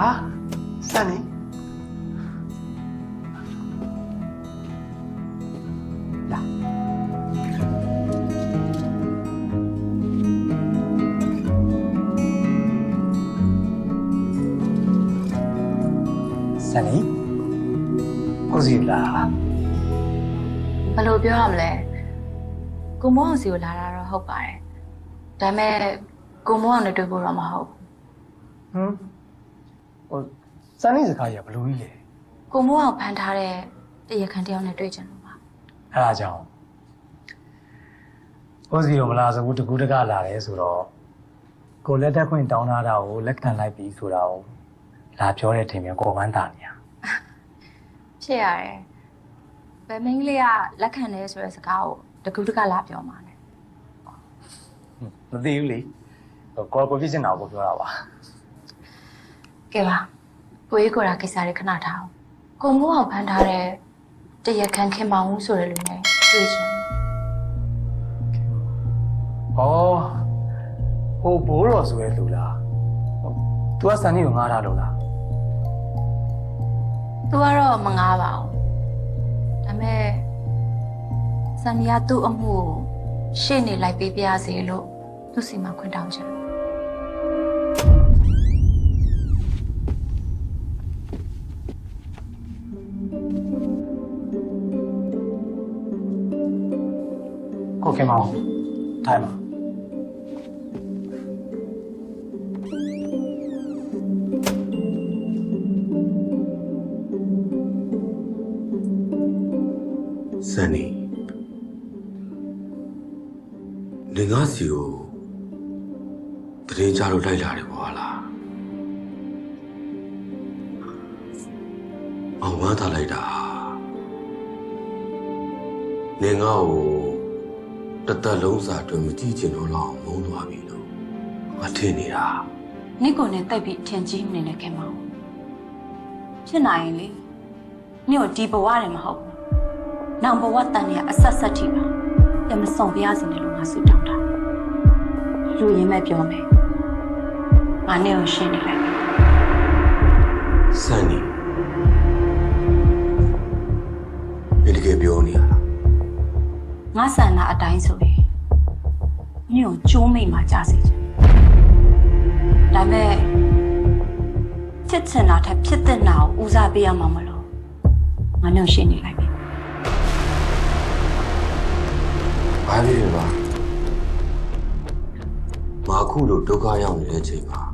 ဟာစံနေလာစံနေဟုတ်စီလားဘယ်လိုပြောရမလဲကိုမောအောင်စီကိုလာတာတော့ဟုတ်ပါတယ်ဒါပေမဲ့ကိုမောအောင်နဲ့တွေ့ဖို့တော့မဟုတ်ဘူးဟမ် ဟိုစံနေစကားကြီးကဘလို့ကြီးလဲကိုမောအောင်ဖန်ထားတဲ့တရားခံတစ်ယောက်နဲ့တွေ့ကြလို့ပါအဲဒါကြောင့်ဟုတ်စီရောမလားဆိုဘူးတကူတကလာတယ်ဆိုတော့ကိုလက်တက်ခွင့်တောင်းထားတာကိုလက်ခံလိုက်ပြီဆိုတာကိုလာပြောတဲ့ထင်မြန်ကိုဝမ်းတာနေရဖြစ်ရတယ်ဘယ်မင်းကလေးကလက်ခံတယ်ဆိုတဲ့စကားကိုတကူးတကလာပြောမှာလဲမသိဘူးလေဟိုကိုကိုပြစ်စင်တာကိုပြောတာပါ ကဲပါကိုကြီးကိုရာကိစ္စတွေခဏထားအောင်ကိုမောအောင်ဖန်ထားတဲ့တရားခံခင်မောင်ဦးဆိုတဲ့လူနဲ့တွေ့ချင်တယ်ဩဟိုဘိုးတော်ဆိုရဲလူလားဟို तू ကစံနေကိုငားထားလို့လားသူကတော့မငားပါဘူးဒါပေမဲ့စံမီယာသူ့အမှုကိုရှေ့နေလိုက်ပေးပြရစီလို့သူ့စီမှာခွင့်တောင်းချင်တယ် ကိုခင်မောင်ထိုင်ပါစန်နီနေငါစီကိုတရင်ကြလို့လိုက်လာတယ်ဘွာလားအောင်ဝမ်းသာလိုက်တာနေငါ့ကို တသက်လုံးစာအတွက်မကြည့်ချင်တော့လောက်မုန်းသွားပြီလို့ငါထင်နေတာနိကိုနဲ့တိုက်ပြီးအထင်ကြီးနေနေခင်မအောင်ဖြစ်နိုင်ရင်လေညို့ဒီဘဝတယ်မဟုတ်ဘူးနောင်ဘဝတန်နေအဆက်ဆက်ထိပါပြမဆောင်ပြရစီနေလို့ငါဆူတောင်းတာလူရင်းမဲ့ပြောမယ်ငါနဲ့ကိုရှင်းနေလိုက်စန်နီ ဆန္ဒအတိုင်းဆိုရင်ညို့ကျိုးမိတ်မှာကြာစေချင်ဒါပေမဲ့ဖြစ်ချင်တာထက်ဖြစ်တဲ့နာကိုဦးစားပေးရမှာမလို့ငါနဲ့ကိုရှင်းနေလိုက်ပြီဘာဖြစ်လဲပါမအခုလိုဒုက္ခရောက်နေတဲ့အချိန်မှာ